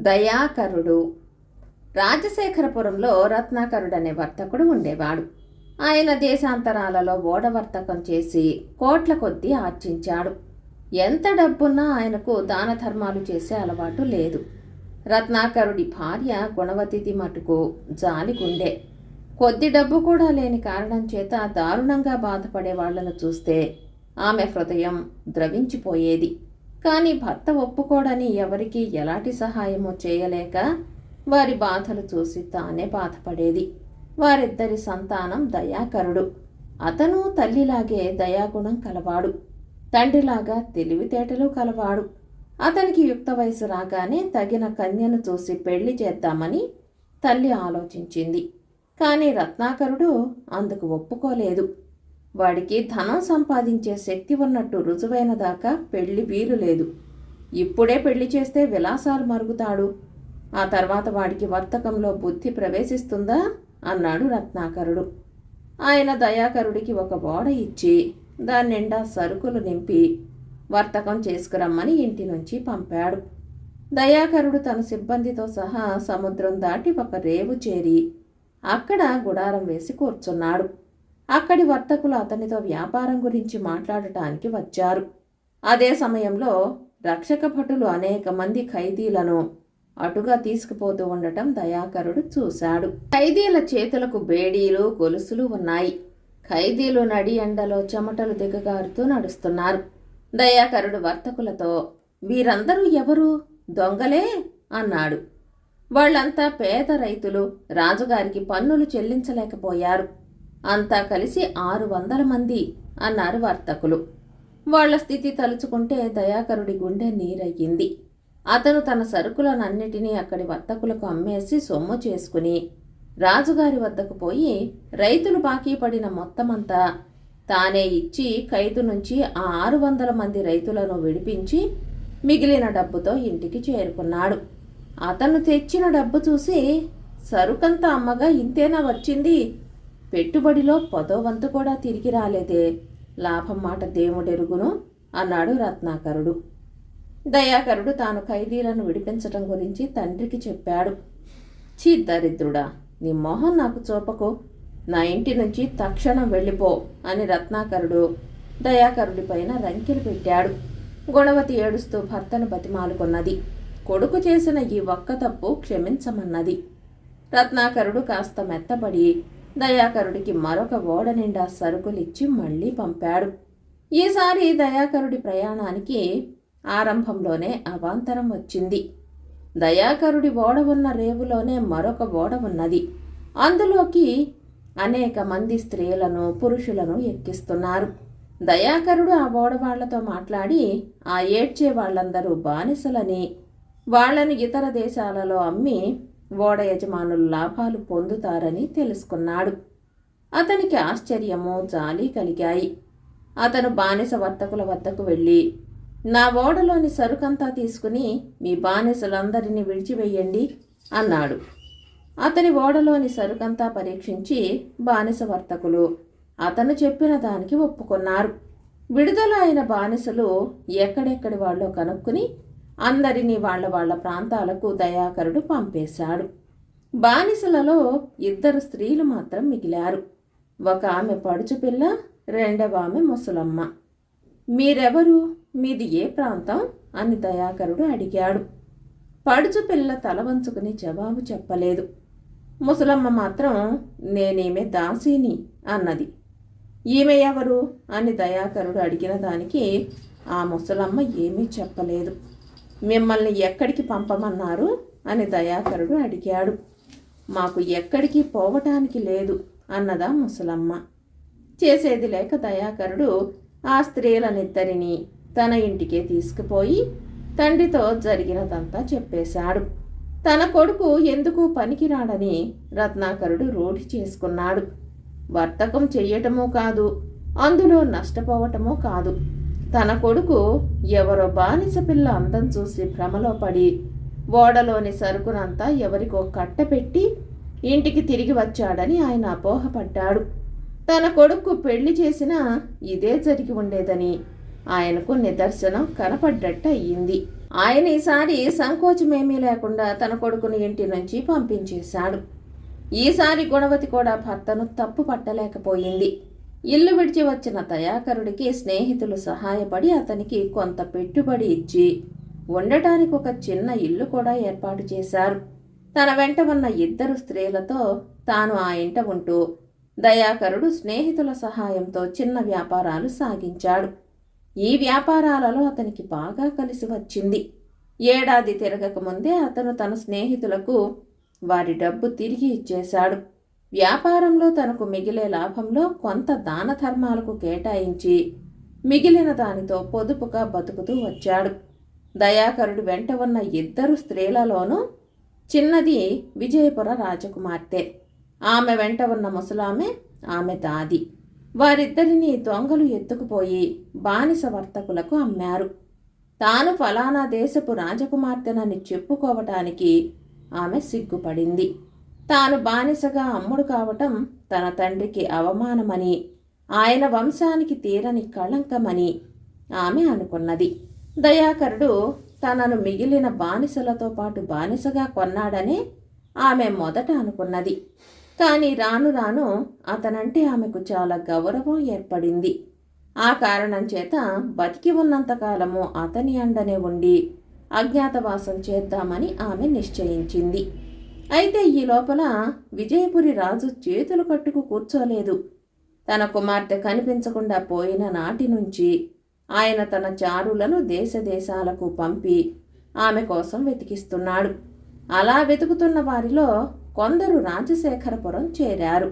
దయాకరుడు. రాజశేఖరపురంలో రత్నాకరుడు అనే వర్తకుడు ఉండేవాడు. ఆయన దేశాంతరాలలో ఓడవర్తకం చేసి కోట్ల కొద్దీ ఆర్జించాడు. ఎంత డబ్బున్నా ఆయనకు దాన ధర్మాలు చేసే అలవాటు లేదు. రత్నాకరుడి భార్య గుణవతిది మటుకు జాలిగుండే. కొద్ది డబ్బు కూడా లేని కారణం చేత దారుణంగా బాధపడే వాళ్ళను చూస్తే ఆమె హృదయం ద్రవించిపోయేది. కానీ భర్త ఒప్పుకోడని ఎవరికీ ఎలాంటి సహాయమో చేయలేక వారి బాధలు చూసి తానే బాధపడేది. వారిద్దరి సంతానం దయాకరుడు. అతను తల్లిలాగే దయాగుణం కలవాడు. తండ్రిలాగా తెలివితేటలు కలవాడు. అతనికి యుక్త వయసు రాగానే తగిన కన్యను చూసి పెళ్ళి చేద్దామని తల్లి ఆలోచించింది. కానీ రత్నాకరుడు అందుకు ఒప్పుకోలేదు. వాడికి ధనం సంపాదించే శక్తి ఉన్నట్టు రుజువైన దాకా పెళ్ళి వీలు లేదు. ఇప్పుడే పెళ్ళి చేస్తే విలాసాలు మరుగుతాడు. ఆ తర్వాత వాడికి వర్తకంలో బుద్ధి ప్రవేశిస్తుందా? అన్నాడు రత్నాకరుడు. ఆయన దయాకరుడికి ఒక ఓడ ఇచ్చి దాని నిండా సరుకులు నింపి వర్తకం చేసుకురమ్మని ఇంటి నుంచి పంపాడు. దయాకరుడు తన సిబ్బందితో సహా సముద్రం దాటి ఒక రేవు చేరి అక్కడ గుడారం వేసి కూర్చున్నాడు. అక్కడి వర్తకులు అతనితో వ్యాపారం గురించి మాట్లాడటానికి వచ్చారు. అదే సమయంలో రక్షక భటులు అనేక మంది ఖైదీలను అటుగా తీసుకుపోతూ ఉండటం దయాకరుడు చూశాడు. ఖైదీల చేతులకు బేడీలు గొలుసులు ఉన్నాయి. ఖైదీలు నడి ఎండలో చెమటలు దిగగారుతూ నడుస్తున్నారు. దయాకరుడు వర్తకులతో వీరందరూ ఎవరు? దొంగలే అన్నాడు. వాళ్ళంతా పేద రైతులు రాజుగారికి పన్నులు చెల్లించలేకపోయారు. అంతా కలిసి ఆరు వందల మంది అన్నారు వర్తకులు. వాళ్ళ స్థితి తలుచుకుంటే దయాకరుడి గుండె నీరయ్యింది. అతను తన సరుకులనన్నిటినీ అక్కడి వర్తకులకు అమ్మేసి సొమ్ము చేసుకుని రాజుగారి వద్దకు పోయి రైతులు బాకీ పడిన మొత్తమంతా తానే ఇచ్చి ఖైదు నుంచి ఆ ఆరు వందల మంది రైతులను విడిపించి మిగిలిన డబ్బుతో ఇంటికి చేరుకున్నాడు. అతను తెచ్చిన డబ్బు చూసి సరుకంతా అమ్మగా ఇంతేనా వచ్చింది? పెట్టుబడిలో పదో వంతు కూడా తిరిగి రాలేదే. లాభం మాట దేవుడెరుగును అన్నాడు రత్నాకరుడు. దయాకరుడు తాను ఖైదీలను విడిపించటం గురించి తండ్రికి చెప్పాడు. చీ దరిద్రుడా నీ మొహం నాకు చూపకు. నా ఇంటి నుంచి తక్షణం వెళ్ళిపో అని రత్నాకరుడు దయాకరుడి పైన రంకెలు పెట్టాడు. గుణవతి ఏడుస్తూ భర్తను బతిమాలుకున్నది. కొడుకు చేసిన ఈ ఒక్క తప్పు క్షమించమన్నది. రత్నాకరుడు కాస్త మెత్తబడి దయాకరుడికి మరొక ఓడ నిండా సరుకులిచ్చి మళ్ళీ పంపాడు. ఈసారి దయాకరుడి ప్రయాణానికి ఆరంభంలోనే అవాంతరం వచ్చింది. దయాకరుడి ఓడ ఉన్న రేవులోనే మరొక ఓడ ఉన్నది. అందులోకి అనేక మంది స్త్రీలను పురుషులను ఎక్కిస్తున్నారు. దయాకరుడు ఆ ఓడవాళ్ళతో మాట్లాడి ఆ ఏడ్చే వాళ్ళందరూ బానిసలని. వాళ్ళని ఇతర దేశాలలో అమ్మి ఓడ యజమానులు లాభాలు పొందుతారని తెలుసుకున్నాడు. అతనికి ఆశ్చర్యము జాలి కలిగాయి. అతను బానిస వర్తకుల వద్దకు వెళ్ళి నా ఓడలోని సరుకంతా తీసుకుని మీ బానిసలందరినీ విడిచివేయండి అన్నాడు. అతని ఓడలోని సరుకంతా పరీక్షించి బానిస వర్తకులు అతను చెప్పిన దానికి ఒప్పుకున్నారు. విడుదల అయిన బానిసలు ఎక్కడెక్కడి వాళ్ళో కనుక్కుని అందరినీ వాళ్ళ వాళ్ళ ప్రాంతాలకు దయాకరుడు పంపేశాడు. బానిసలలో ఇద్దరు స్త్రీలు మాత్రం మిగిలారు. ఒక ఆమె పడుచు పిల్ల రెండవ ఆమె ముసలమ్మ. మీరెవరు? మీది ఏ ప్రాంతం? అని దయాకరుడు అడిగాడు. పడుచు పిల్ల తల వంచుకుని జవాబు చెప్పలేదు. ముసలమ్మ మాత్రం నేనేమే దాసీని అన్నది. ఈమె ఎవరు? అని దయాకరుడు అడిగిన దానికి ఆ ముసలమ్మ ఏమీ చెప్పలేదు. మిమ్మల్ని ఎక్కడికి పంపమన్నారు? అని దయాకరుడు అడిగాడు. మాకు ఎక్కడికి పోవటానికి లేదు అన్నదా ముసలమ్మ. చేసేది లేక దయాకరుడు ఆ స్త్రీలనిద్దరినీ తన ఇంటికే తీసుకుపోయి తండ్రితో జరిగినదంతా చెప్పేశాడు. తన కొడుకు ఎందుకు పనికిరాడని రత్నాకరుడు రూఢి చేసుకున్నాడు. వర్తకం చెయ్యటమూ కాదు అందులో నష్టపోవటమూ కాదు. తన కొడుకు ఎవరో బానిస పిల్ల అందం చూసి భ్రమలో పడి ఓడలోని సరుకునంతా ఎవరికో కట్టపెట్టి ఇంటికి తిరిగి వచ్చాడని ఆయన అపోహపడ్డాడు. తన కొడుకు పెళ్ళి చేసినా ఇదే జరిగి ఉండేదని ఆయనకు నిదర్శనం కనపడ్డట్టు అయ్యింది ఆయన ఈసారి సంకోచమేమీ లేకుండా తన కొడుకుని ఇంటి నుంచి పంపించేశాడు. ఈసారి గుణవతి కూడా భర్తను తప్పు పట్టలేకపోయింది ఇల్లు విడిచి వచ్చిన దయాకరుడికి స్నేహితులు సహాయపడి అతనికి కొంత పెట్టుబడి ఇచ్చి ఉండటానికి ఒక చిన్న ఇల్లు కూడా ఏర్పాటు చేశారు. తన వెంట ఉన్న ఇద్దరు స్త్రీలతో తాను ఆ ఇంట ఉంటూ దయాకరుడు స్నేహితుల సహాయంతో చిన్న వ్యాపారాలు సాగించాడు. ఈ వ్యాపారాలలో అతనికి బాగా కలిసి వచ్చింది. ఏడాది తిరగకముందే అతను తన స్నేహితులకు వారి డబ్బు తిరిగి ఇచ్చేశాడు. వ్యాపారంలో తనకు మిగిలే లాభంలో కొంత దాన ధర్మాలకు కేటాయించి మిగిలిన దానితో పొదుపుగా బతుకుతూ వచ్చాడు. దయాకరుడు వెంట ఉన్న ఇద్దరు స్త్రీలలోనూ చిన్నది విజయపుర రాజకుమార్తె. ఆమె వెంట ఉన్న ముసలామె ఆమె దాది. వారిద్దరిని దొంగలు ఎత్తుకుపోయి బానిస వర్తకులకు అమ్మారు. తాను ఫలానా దేశపు రాజకుమార్తెనని చెప్పుకోవటానికి ఆమె సిగ్గుపడింది. తాను బానిసగా అమ్ముడు కావటం తన తండ్రికి అవమానమని ఆయన వంశానికి తీరని కళంకమని ఆమె అనుకున్నది. దయాకరుడు తనను మిగిలిన బానిసలతో పాటు బానిసగా కొన్నాడనే ఆమె మొదట అనుకున్నది. కానీ రాను రాను అతనంటే ఆమెకు చాలా గౌరవం ఏర్పడింది. ఆ కారణం చేత బతికి ఉన్నంతకాలము అతని అండనే ఉండి అజ్ఞాతవాసం చేద్దామని ఆమె నిశ్చయించింది. అయితే ఈ లోపల విజయపురి రాజు చేతులు కట్టుకు కూర్చోలేదు. తన కుమార్తె కనిపించకుండా పోయిన నాటి నుంచి ఆయన తన చారులను దేశదేశాలకు పంపి ఆమె కోసం వెతికిస్తున్నాడు. అలా వెతుకుతున్న వారిలో కొందరు రాజశేఖరపురం చేరారు.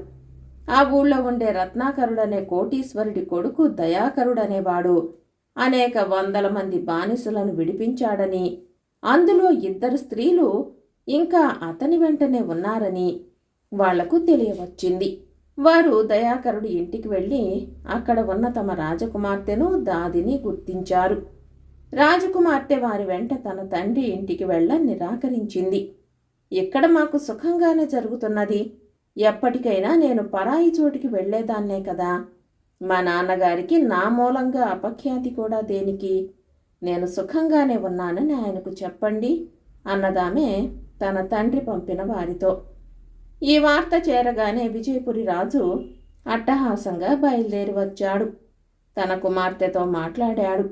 ఆ ఊళ్ళో ఉండే రత్నాకరుడనే కోటీశ్వరుడి కొడుకు దయాకరుడనేవాడు అనేక వందల మంది బానిసలను విడిపించాడని అందులో ఇద్దరు స్త్రీలు ఇంకా అతని వెంటనే ఉన్నారని వాళ్ళకు తెలియవచ్చింది. వారు దయాకరుడి ఇంటికి వెళ్ళి అక్కడ ఉన్న తమ రాజకుమార్తెను దాదిని గుర్తించారు. రాజకుమార్తె వారి వెంట తన తండ్రి ఇంటికి వెళ్ళ నిరాకరించింది. ఇక్కడ మాకు సుఖంగానే జరుగుతున్నది? ఎప్పటికైనా నేను పరాయి చోటికి వెళ్ళేదాన్నే కదా. మా నాన్నగారికి నా మూలంగా అపఖ్యాతి కూడా దేనికి? నేను సుఖంగానే ఉన్నానని ఆయనకు చెప్పండి అన్నదామే తన తండ్రి పంపిన వారితో. ఈ వార్త చేరగానే విజయపురి రాజు అట్టహాసంగా బయలుదేరి వచ్చాడు. తన కుమార్తెతో మాట్లాడాడు.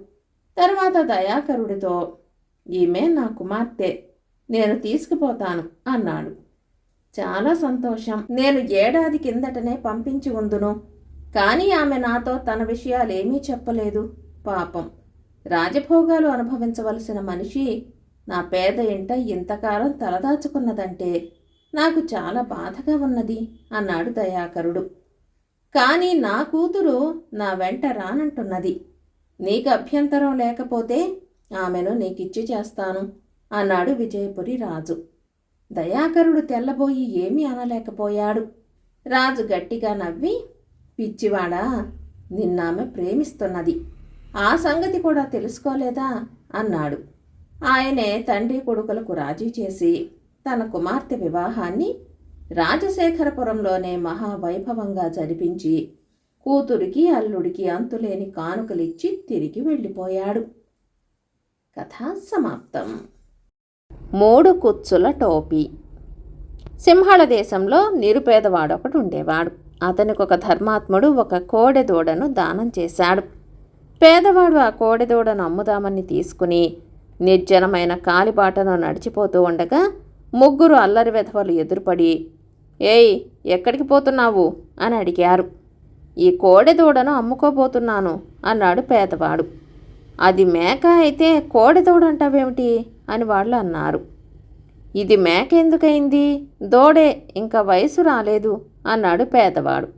తర్వాత దయాకరుడితో ఈమె నా కుమార్తె. నేను తీసుకుపోతాను అన్నాడు. చాలా సంతోషం. నేను ఏడాది కిందటనే పంపించి ఉందును. కానీ ఆమె నాతో తన విషయాలేమీ చెప్పలేదు. పాపం. రాజభోగాలు అనుభవించవలసిన మనిషి నా పేద ఇంట ఇంతకాలం తలదాచుకున్నదంటే నాకు చాలా బాధగా ఉన్నది అన్నాడు దయాకరుడు. కానీ నా కూతురు నా వెంట రానంటున్నది. నీకు అభ్యంతరం లేకపోతే ఆమెను నీకిచ్చి చేస్తాను అన్నాడు విజయపురి రాజు. దయాకరుడు తెల్లబోయి ఏమీ అనలేకపోయాడు. రాజు గట్టిగా నవ్వి పిచ్చివాడా నిన్నామె ప్రేమిస్తున్నది. ఆ సంగతి కూడా తెలుసుకోలేదా? అన్నాడు. ఆయనే తండ్రి కొడుకులకు రాజీ చేసి తన కుమార్తె వివాహాన్ని రాజశేఖరపురంలోనే మహావైభవంగా జరిపించి కూతురికి అల్లుడికి అంతులేని కానుకలిచ్చి తిరిగి వెళ్ళిపోయాడు. కథ సమాప్తం. మూడు కుచ్చుల టోపీ. సింహళ దేశంలో నిరుపేదవాడొకడు ఉండేవాడు. అతనికి ఒక ధర్మాత్ముడు ఒక కోడెదూడను దానం చేశాడు. పేదవాడు ఆ కోడెదూడను అమ్ముదామని తీసుకుని నిర్జనమైన కాలిబాటను నడిచిపోతూ ఉండగా ముగ్గురు అల్లరి వెధవలు ఎదురుపడి ఏయ్ ఎక్కడికి పోతున్నావు? అని అడిగారు. ఈ కోడెదూడను అమ్ముకోబోతున్నాను అన్నాడు పేదవాడు. అది మేక అయితే కోడెదూడంటావేమిటి? అని వాళ్ళు అన్నారు. ఇది మేక ఎందుకయింది దూడే ఇంకా వయసు రాలేదు అన్నాడు పేదవాడు.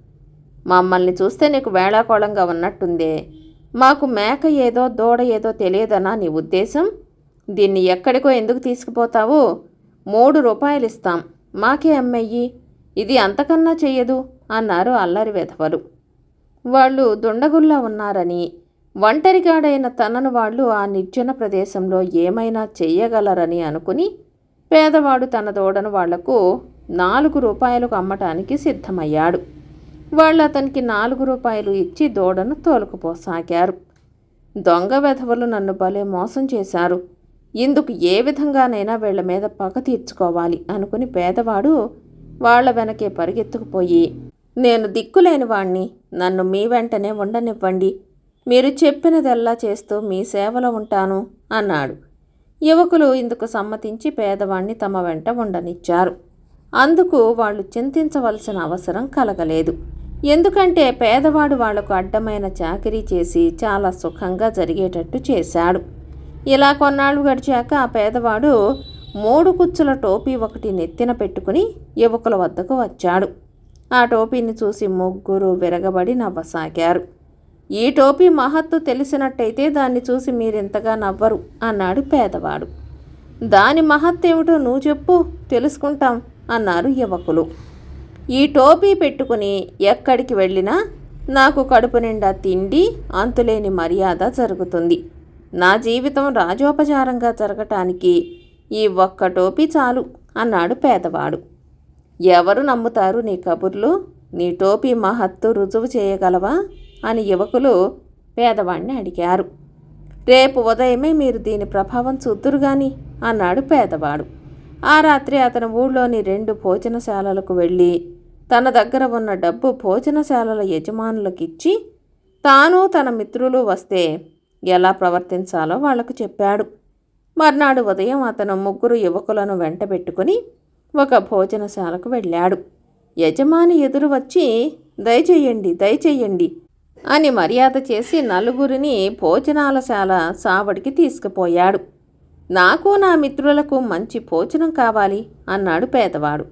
మమ్మల్ని చూస్తే నీకు వేళాకోళంగా ఉన్నట్టుందే. మాకు మేక ఏదో దూడ ఏదో తెలియదనా నీ ఉద్దేశం? దీన్ని ఎక్కడికో ఎందుకు తీసుకుపోతావు? మూడు రూపాయలు ఇస్తాం మాకే అమ్మయ్యి. ఇది అంతకన్నా చెయ్యదు అన్నారు అల్లరి వెధవలు. వాళ్ళు దుండగుల్లా ఉన్నారని ఒంటరిగాడైన తనను వాళ్ళు ఆ నిర్జన ప్రదేశంలో ఏమైనా చెయ్యగలరని అనుకుని పేదవాడు తన దూడను వాళ్ళకు నాలుగు రూపాయలకు అమ్మటానికి సిద్ధమయ్యాడు. వాళ్ళు అతనికి నాలుగు రూపాయలు ఇచ్చి దూడను తోలుకుపోసాగారు. దొంగ వెధవలు నన్ను భలే మోసం చేశారు. ఇందుకు ఏ విధంగానైనా వీళ్ళ మీద పగ తీర్చుకోవాలి అనుకుని పేదవాడు వాళ్ళ వెనకే పరిగెత్తుకుపోయి నేను దిక్కులేని వాణ్ణి నన్ను మీ వెంటనే ఉండనివ్వండి. మీరు చెప్పినదెల్లా చేస్తూ మీ సేవలో ఉంటాను అన్నాడు. యువకులు ఇందుకు సమ్మతించి పేదవాణ్ణి తమ వెంట ఉండనిచ్చారు. అందుకు వాళ్ళు చింతించవలసిన అవసరం కలగలేదు. ఎందుకంటే పేదవాడు వాళ్ళకు అడ్డమైన చాకరీ చేసి చాలా సుఖంగా జరిగేటట్టు చేశాడు. ఇలా కొన్నాళ్ళు గడిచాక ఆ పేదవాడు మూడు కుచ్చుల టోపీ ఒకటి నెత్తిన పెట్టుకుని యువకుల వద్దకు వచ్చాడు. ఆ టోపీని చూసి ముగ్గురు విరగబడి నవ్వసాగారు. ఈ టోపీ మహత్తు తెలిసినట్టయితే దాన్ని చూసి మీరింతగా నవ్వరు అన్నాడు పేదవాడు. దాని మహత్తేమిటో నువ్వు చెప్పు తెలుసుకుంటాం అన్నారు యువకులు. ఈ టోపీ పెట్టుకుని ఎక్కడికి వెళ్ళినా నాకు కడుపు నిండా తిండి అంతులేని మర్యాద జరుగుతుంది. నా జీవితం రాజోపచారంగా జరగటానికి ఈ ఒక్క టోపీ చాలు అన్నాడు పేదవాడు. ఎవరు నమ్ముతారు నీ కబుర్లు? నీ టోపీ మహత్తు రుజువు చేయగలవా? అని యువకులు పేదవాణ్ణి అడిగారు. రేపు ఉదయమే మీరు దీని ప్రభావం చూద్దురు గాని అన్నాడు పేదవాడు. ఆ రాత్రి అతను ఊళ్ళోని రెండు భోజనశాలలకు వెళ్ళి తన దగ్గర ఉన్న డబ్బు భోజనశాలల యజమానులకిచ్చి తాను తన మిత్రులు వస్తే ఎలా ప్రవర్తించాలో వాళ్ళకు చెప్పాడు. మర్నాడు ఉదయం అతను ముగ్గురు యువకులను వెంటబెట్టుకుని ఒక భోజనశాలకు వెళ్ళాడు. యజమాని ఎదురు వచ్చి దయచేయండి దయచేయండి అని మర్యాద చేసి నలుగురిని భోజనాలశాల సావడికి తీసుకుపోయాడు. నాకు నా మిత్రులకు మంచి భోజనం కావాలి అన్నాడు పేదవాడు.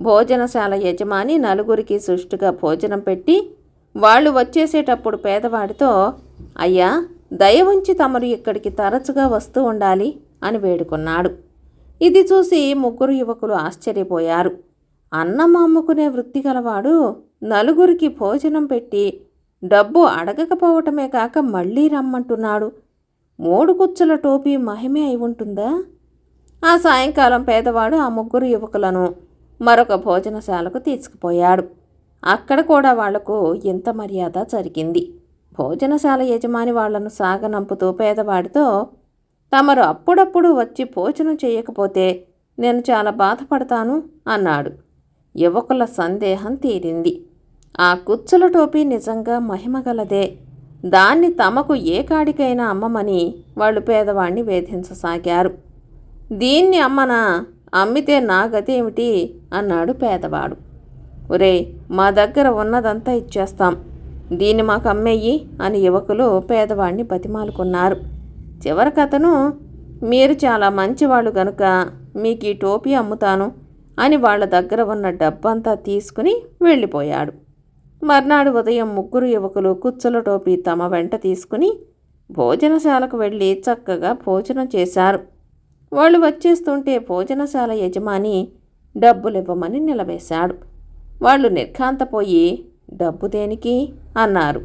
భోజనశాల యజమాని నలుగురికి సుష్టుగా భోజనం పెట్టి వాళ్ళు వచ్చేసేటప్పుడు పేదవాడితో అయ్యా దయ ఉంచి తమరు ఇక్కడికి తరచుగా వస్తూ ఉండాలి అని వేడుకున్నాడు. ఇది చూసి ముగ్గురు యువకులు ఆశ్చర్యపోయారు. అన్నం అమ్ముకునే వృత్తి గలవాడు నలుగురికి భోజనం పెట్టి డబ్బు అడగకపోవటమే కాక మళ్ళీ రమ్మంటున్నాడు. మూడు కుచ్చల టోపీ మహిమే అయి ఉంటుందా? ఆ సాయంకాలం పేదవాడు ఆ ముగ్గురు యువకులను మరొక భోజనశాలకు తీసుకుపోయాడు. అక్కడ కూడా వాళ్ళకు ఇంత మర్యాద జరిగింది. భోజనశాల యజమాని వాళ్ళను సాగనంపుతూ పేదవాడితో తమరు అప్పుడప్పుడు వచ్చి భోజనం చేయకపోతే నేను చాలా బాధపడతాను అన్నాడు. యువకుల సందేహం తీరింది. ఆ కుచ్చుల టోపీ నిజంగా మహిమగలదే. దాన్ని తమకు ఏ కాడికైనా అమ్మమని వాళ్ళు పేదవాణ్ణి వేధించసాగారు. దీన్ని అమ్మనా? అమ్మితే నా గతేమిటి అన్నాడు పేదవాడు. ఒరే మా దగ్గర ఉన్నదంతా ఇచ్చేస్తాం. దీన్ని మాకు అమ్మేయి అని యువకులు పేదవాడిని బతిమాలుకున్నారు. చివరికతను మీరు చాలా మంచివాళ్ళు గనుక మీకు ఈ టోపీ అమ్ముతాను అని వాళ్ళ దగ్గర ఉన్న డబ్బంతా తీసుకుని వెళ్ళిపోయాడు. మర్నాడు ఉదయం ముగ్గురు యువకులు కుచ్చుల టోపీ తమ వెంట తీసుకుని భోజనశాలకు వెళ్ళి చక్కగా భోజనం చేశారు. వాళ్ళు వచ్చేస్తుంటే భోజనశాల యజమాని డబ్బులివ్వమని నిలవేశాడు. వాళ్ళు నిర్ఘాంతపోయి డబ్బు దేనికి? అన్నారు.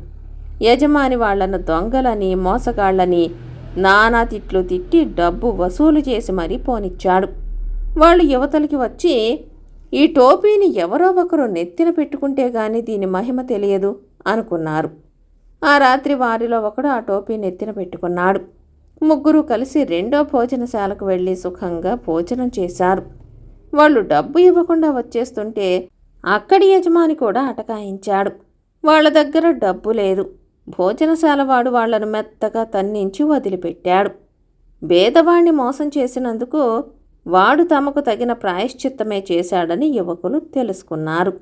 యజమాని వాళ్ళను దొంగలని మోసగాళ్ళని నానా తిట్లు తిట్టి డబ్బు వసూలు చేసి మరీ పోనిచ్చాడు. వాళ్ళు యువతలకి వచ్చి ఈ టోపీని ఎవరో ఒకరు నెత్తిన పెట్టుకుంటే గాని దీని మహిమ తెలియదు అనుకున్నారు. ఆ రాత్రి వారిలో ఒకడు ఆ టోపీ నెత్తిన పెట్టుకున్నాడు. ముగ్గురు కలిసి రెండో భోజనశాలకు వెళ్ళి సుఖంగా భోజనం చేశారు. వాళ్ళు డబ్బు ఇవ్వకుండా వచ్చేస్తుంటే అక్కడి యజమాని కూడా అటకాయించాడు. వాళ్ళ దగ్గర డబ్బు లేదు. భోజనశాల వాడు వాళ్ళను మెత్తగా తన్నించి వదిలిపెట్టాడు. భేదవాణ్ణి మోసం చేసినందుకు వాడు తమకు తగిన ప్రాయశ్చిత్తమే చేశాడని యువకులు తెలుసుకున్నారు.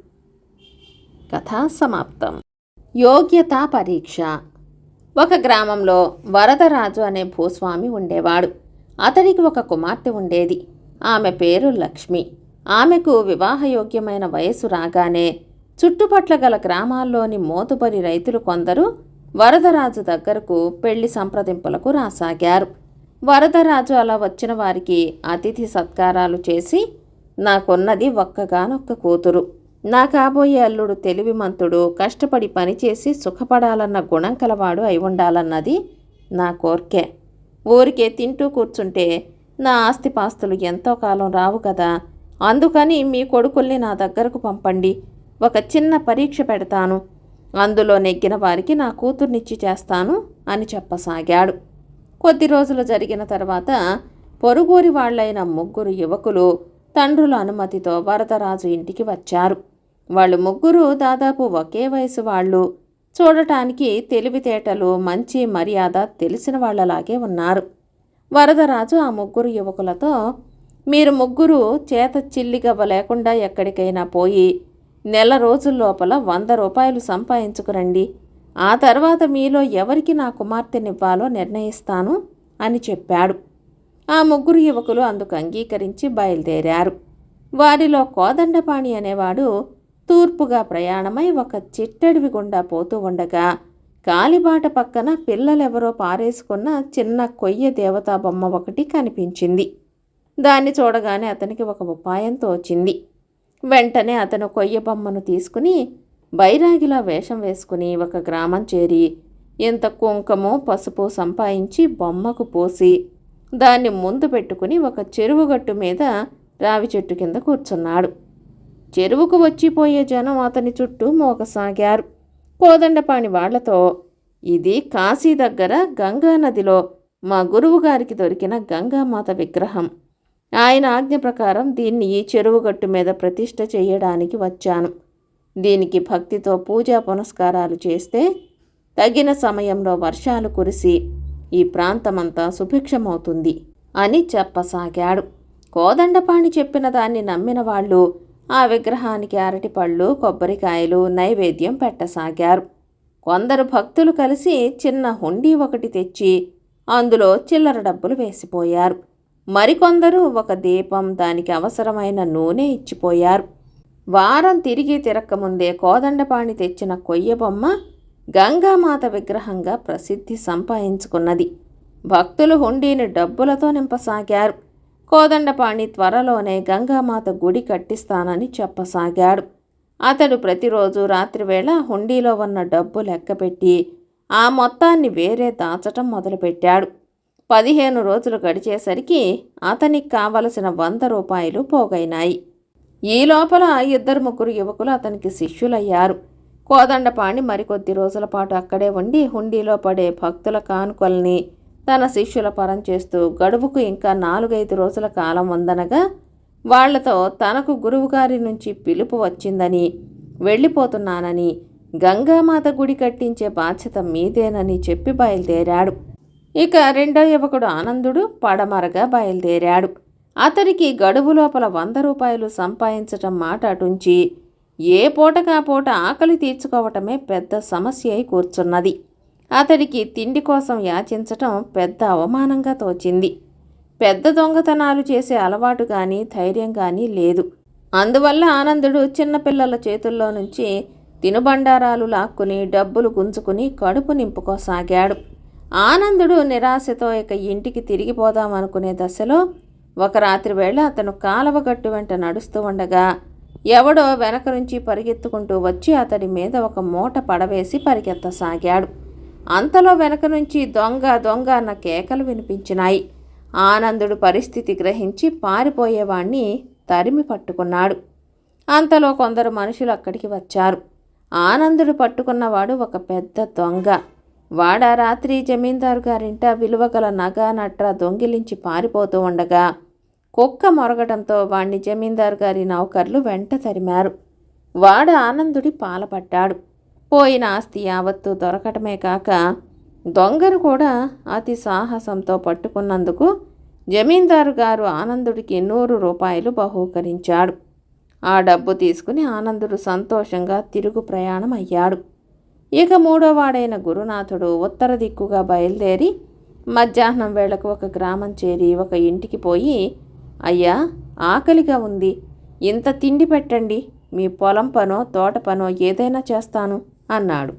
కథా సమాప్తం. యోగ్యతా పరీక్ష. ఒక గ్రామంలో వరదరాజు అనే భూస్వామి ఉండేవాడు. అతనికి ఒక కుమార్తె ఉండేది. ఆమె పేరు లక్ష్మి. ఆమెకు వివాహయోగ్యమైన వయసు రాగానే చుట్టుపట్ల గల గ్రామాల్లోని మోతుబరి రైతులు కొందరు వరదరాజు దగ్గరకు పెళ్ళి సంప్రదింపులకు రాసాగారు. వరదరాజు అలా వచ్చిన వారికి అతిథి సత్కారాలు చేసి నాకున్నది ఒక్కగానొక్క కూతురు. నా కాబోయే అల్లుడు తెలివిమంతుడు కష్టపడి పనిచేసి సుఖపడాలన్న గుణం కలవాడు అయి ఉండాలన్నది నా కోర్కె. ఊరికే తింటూ కూర్చుంటే నా ఆస్తిపాస్తులు ఎంతో కాలం రావు కదా. అందుకని మీ కొడుకుల్ని నా దగ్గరకు పంపండి. ఒక చిన్న పరీక్ష పెడతాను. అందులో నెగ్గిన వారికి నా కూతుర్నిచ్చి చేస్తాను అని చెప్పసాగాడు. కొద్ది రోజులు జరిగిన తర్వాత పొరుగురి వాళ్ళైన ముగ్గురు యువకులు తండ్రుల అనుమతితో వరదరాజు ఇంటికి వచ్చారు. వాళ్ళు ముగ్గురు దాదాపు ఒకే వయసు వాళ్ళు. చూడటానికి తెలివితేటలు మంచి మర్యాద తెలిసిన వాళ్ళలాగే ఉన్నారు. వరదరాజు ఆ ముగ్గురు యువకులతో మీరు ముగ్గురు చేత చిల్లిగవ్వ లేకుండా ఎక్కడికైనా పోయి నెల రోజుల లోపల వంద రూపాయలు సంపాదించుకురండి. ఆ తర్వాత మీలో ఎవరికి నా కుమార్తెనివ్వాలో నిర్ణయిస్తాను అని చెప్పాడు. ఆ ముగ్గురు యువకులు అందుకు అంగీకరించి బయలుదేరారు. వారిలో కోదండపాణి అనేవాడు తూర్పుగా ప్రయాణమై ఒక చిట్టడివి గుండా పోతూ ఉండగా కాలిబాట పక్కన పిల్లలెవరో పారేసుకున్న చిన్న కొయ్య దేవతా బొమ్మ ఒకటి కనిపించింది. దాన్ని చూడగానే అతనికి ఒక ఉపాయం తోచింది వెంటనే అతను కొయ్య బొమ్మను తీసుకుని బైరాగిలా వేషం వేసుకుని ఒక గ్రామం చేరి ఇంత కుంకము పసుపు సంపాదించి బొమ్మకు పోసి దాన్ని ముందు పెట్టుకుని ఒక చెరువుగట్టు మీద రావి చెట్టు కింద కూర్చున్నాడు. చెరువుకు వచ్చిపోయే జనం అతని చుట్టూ మోకసాగారు. కోదండపాణి వాళ్ళతో ఇది కాశీ దగ్గర గంగా నదిలో మా గురువుగారికి దొరికిన గంగామాత విగ్రహం. ఆయన ఆజ్ఞ ప్రకారం దీన్ని ఈ చెరువుగట్టు మీద ప్రతిష్ట చేయడానికి వచ్చాను. దీనికి భక్తితో పూజా పునస్కారాలు చేస్తే తగిన సమయంలో వర్షాలు కురిసి ఈ ప్రాంతమంతా సుభిక్షమవుతుంది అని చెప్పసాగాడు. కోదండపాణి చెప్పిన దాన్ని నమ్మిన వాళ్ళు ఆ విగ్రహానికి అరటిపళ్ళు కొబ్బరికాయలు నైవేద్యం పెట్టసాగారు. కొందరు భక్తులు కలిసి చిన్న హుండీ ఒకటి తెచ్చి అందులో చిల్లర డబ్బులు వేసిపోయారు. మరికొందరు ఒక దీపం దానికి అవసరమైన నూనె ఇచ్చిపోయారు. వారం తిరిగి తిరక్కముందే కోదండపాణి తెచ్చిన కొయ్య బొమ్మ గంగామాత విగ్రహంగా ప్రసిద్ధి సంపాదించుకున్నది. భక్తులు హుండీని డబ్బులతో నింపసాగారు. కోదండపాణి త్వరలోనే గంగామాత గుడి కట్టిస్తానని చెప్పసాగాడు. అతడు ప్రతిరోజు రాత్రివేళ హుండీలో ఉన్న డబ్బు లెక్కపెట్టి ఆ మొత్తాన్ని వేరే దాచటం మొదలుపెట్టాడు. పదిహేను రోజులు గడిచేసరికి అతనికి కావలసిన వంద రూపాయలు పోగైనాయి. ఈ లోపల ఇద్దరు ముగ్గురు యువకులు అతనికి శిష్యులయ్యారు. కోదండపాణి మరికొద్ది రోజుల పాటు అక్కడే ఉండి హుండీలో పడే భక్తుల కానుకల్ని తన శిష్యుల పరం చేస్తూ గడువుకు ఇంకా నాలుగైదు రోజుల కాలం ఉందనగా వాళ్ళతో తనకు గురువుగారి నుంచి పిలుపు వచ్చిందని వెళ్ళిపోతున్నానని గంగామాత గుడి కట్టించే బాధ్యత మీదేనని చెప్పి బయలుదేరాడు. ఇక రెండో యువకుడు ఆనందుడు పడమరగా బయలుదేరాడు. అతడికి గడువు లోపల వంద రూపాయలు సంపాదించటం మాట అటుంచి ఏ పూటకా పూట ఆకలి తీర్చుకోవటమే పెద్ద సమస్య అయి కూర్చున్నది. అతడికి తిండి కోసం యాచించటం పెద్ద అవమానంగా తోచింది. పెద్ద దొంగతనాలు చేసే అలవాటు కానీ ధైర్యం కానీ లేదు. అందువల్ల ఆనందుడు చిన్నపిల్లల చేతుల్లో నుంచి తినుబండారాలు లాక్కుని డబ్బులు గుంజుకుని కడుపు నింపుకోసాగాడు. ఆనందుడు నిరాశతో ఇక ఇంటికి తిరిగిపోదామనుకునే దశలో ఒక రాత్రి వేళ అతను కాలవగట్టు వెంట నడుస్తూ ఉండగా ఎవడో వెనక నుంచి పరిగెత్తుకుంటూ వచ్చి అతడి మీద ఒక మూట పడవేసి పరిగెత్తసాగాడు. అంతలో వెనక నుంచి దొంగ దొంగ అన్న కేకలు వినిపించినాయి. ఆనందుడు పరిస్థితి గ్రహించి పారిపోయేవాణ్ణి తరిమి పట్టుకున్నాడు. అంతలో కొందరు మనుషులు అక్కడికి వచ్చారు. ఆనందుడు పట్టుకున్నవాడు ఒక పెద్ద దొంగ. వాడ రాత్రి జమీందారు గారింట విలువగల నగ నట్ర దొంగిలించి పారిపోతూ ఉండగా కుక్క మొరగడంతో వాణ్ణి జమీందారు గారి నౌకర్లు వెంట తరిమారు. వాడ ఆనందుడి పాలపడ్డాడు పోయిన ఆస్తి యావత్తు దొరకటమే కాక దొంగను కూడా అతి సాహసంతో పట్టుకున్నందుకు జమీందారు గారు ఆనందుడికి నూరు రూపాయలు బహూకరించాడు. ఆ డబ్బు తీసుకుని ఆనందుడు సంతోషంగా తిరుగు ప్రయాణం అయ్యాడు ఇక మూడోవాడైన గురునాథుడు ఉత్తర దిక్కుగా బయలుదేరి మధ్యాహ్నం వేళకు ఒక గ్రామం చేరి ఒక ఇంటికి పోయి అయ్యా ఆకలిగా ఉంది. ఇంత తిండి పెట్టండి. మీ పొలం పనో తోట పనో ఏదైనా చేస్తాను అన్నాడు.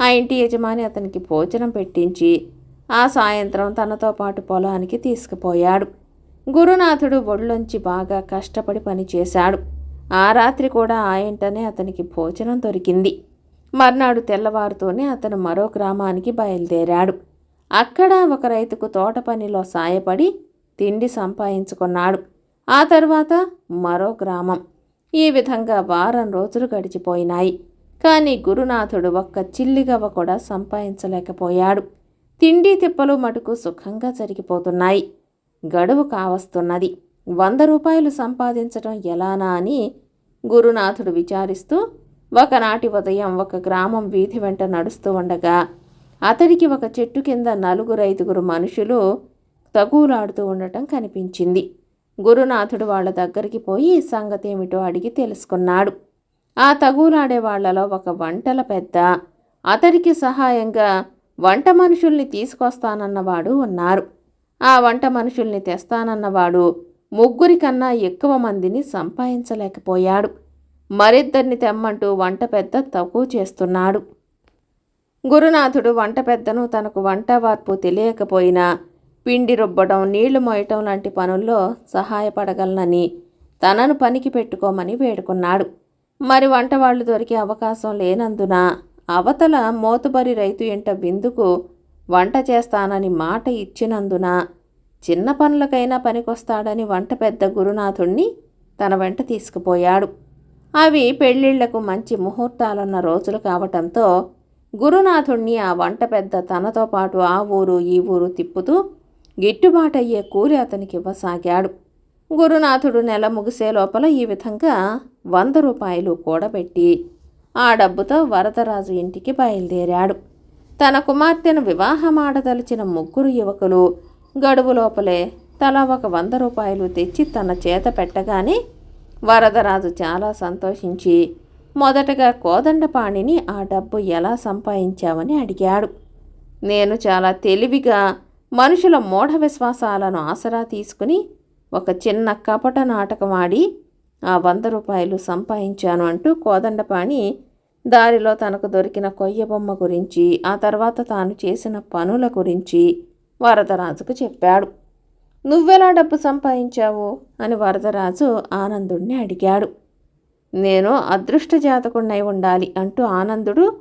ఆ ఇంటి యజమాని అతనికి భోజనం పెట్టించి ఆ సాయంత్రం తనతో పాటు పొలానికి తీసుకుపోయాడు. గురునాథుడు ఒళ్ళొంచి బాగా కష్టపడి పనిచేశాడు ఆ రాత్రి కూడా ఆ ఇంటనే అతనికి భోజనం దొరికింది. మర్నాడు తెల్లవారుతోనే అతను మరో గ్రామానికి బయలుదేరాడు. అక్కడ ఒక రైతుకు తోట పనిలో సాయపడి తిండి సంపాదించుకున్నాడు. ఆ తర్వాత మరో గ్రామం. ఈ విధంగా వారం రోజులు గడిచిపోయినాయి. కానీ గురునాథుడు ఒక్క చిల్లిగవ్వ కూడా సంపాదించలేకపోయాడు. తిండి తిప్పలు మటుకు సుఖంగా జరిగిపోతున్నాయి. గడువు కావస్తున్నది. వంద రూపాయలు సంపాదించడం ఎలానా అని గురునాథుడు విచారిస్తూ ఒకనాటి ఉదయం ఒక గ్రామం వీధి వెంట నడుస్తూ ఉండగా అతడికి ఒక చెట్టు కింద నలుగురు ఐదుగురు మనుషులు తగులాడుతూ ఉండటం కనిపించింది. గురునాథుడు వాళ్ళ దగ్గరికి పోయి సంగతి ఏమిటో అడిగి తెలుసుకున్నాడు. ఆ తగులాడే వాళ్ళలో ఒక వంటల పెద్ద అతడికి సహాయంగా వంట మనుషుల్ని తీసుకొస్తానన్నవాడు ఉన్నారు. ఆ వంట మనుషుల్ని తెస్తానన్నవాడు ముగ్గురికన్నా ఎక్కువ మందిని సంపాదించలేకపోయాడు. మరిద్దరిని తెమ్మంటూ వంట పెద్ద తక్కువ చేస్తున్నాడు. గురునాథుడు వంట పెద్దను తనకు వంట వార్పు తెలియకపోయినా పిండి రుబ్బడం నీళ్ళు మోయటం లాంటి పనుల్లో సహాయపడగలనని తనను పనికి పెట్టుకోమని వేడుకున్నాడు. మరి వంట వాళ్ళు దొరికే అవకాశం లేనందున అవతల మోతుబరి రైతు ఇంట విందుకు వంట చేస్తానని మాట ఇచ్చినందున చిన్న పనులకైనా పనికొస్తాడని వంట పెద్ద గురునాథుణ్ణి తన వెంట తీసుకుపోయాడు. అవి పెళ్ళిళ్ళకు మంచి ముహూర్తాలున్న రోజులు కావటంతో గురునాథుణ్ణి ఆ వంట పెద్ద తనతో పాటు ఆ ఊరు ఈ ఊరు తిప్పుతూ గిట్టుబాటయ్యే కూలి అతనికి ఇవ్వసాగాడు. గురునాథుడు నెల ముగిసే లోపల ఈ విధంగా వంద రూపాయలు కూడబెట్టి ఆ డబ్బుతో వరదరాజు ఇంటికి బయలుదేరాడు. తన కుమార్తెను వివాహమాడదలిచిన ముగ్గురు యువకులు గడువు లోపలే తలా ఒక వంద రూపాయలు తెచ్చి తన చేత పెట్టగానే వరదరాజు చాలా సంతోషించి మొదటగా కోదండపాణిని ఆ డబ్బు ఎలా సంపాదించావని అడిగాడు. నేను చాలా తెలివిగా మనుషుల మూఢ విశ్వాసాలను ఆసరా తీసుకుని ఒక చిన్న కపట నాటకం ఆడి ఆ వంద రూపాయలు సంపాదించాను అంటూ కోదండపాణి దారిలో తనకు దొరికిన కొయ్య బొమ్మ గురించి ఆ తర్వాత తాను చేసిన పనుల గురించి వరదరాజుకు చెప్పాడు. నువ్వెలా డబ్బు సంపాదించావు? అని వరదరాజు ఆనందుణ్ణి అడిగాడు. నేను అదృష్ట జాతకుణ్ణై ఉండాలి అంటూ ఆనందుడు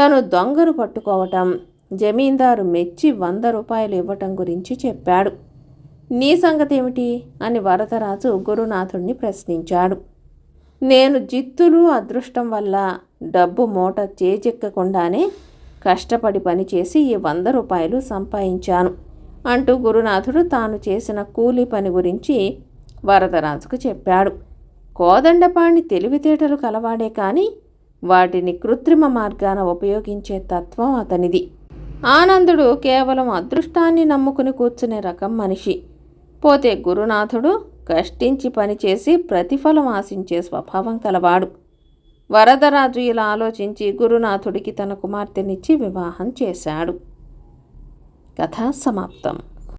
తను దొంగను పట్టుకోవటం జమీందారు మెచ్చి వంద రూపాయలు ఇవ్వటం గురించి చెప్పాడు. నీ సంగతి ఏమిటి అని వరదరాజు గురునాథుణ్ణి ప్రశ్నించాడు. నేను జిత్తులు అదృష్టం వల్ల డబ్బు మూట చేజెక్కకుండానే కష్టపడి పనిచేసి ఈ వంద రూపాయలు సంపాదించాను. అంటూ గురునాథుడు తాను చేసిన కూలీ పని గురించి వరదరాజుకు చెప్పాడు. కోదండపాణి తెలివితేటలు కలవాడే కానీ వాటిని కృత్రిమ మార్గాన ఉపయోగించే తత్వం అతనిది. ఆనందుడు కేవలం అదృష్టాన్ని నమ్ముకుని కూర్చునే రకం మనిషి. పోతే గురునాథుడు కష్టించి పనిచేసి ప్రతిఫలం ఆశించే స్వభావం కలవాడు. వరదరాజు ఇలా ఆలోచించి గురునాథుడికి తన కుమార్తెనిచ్చి వివాహం చేశాడు. కథ సమాప్తం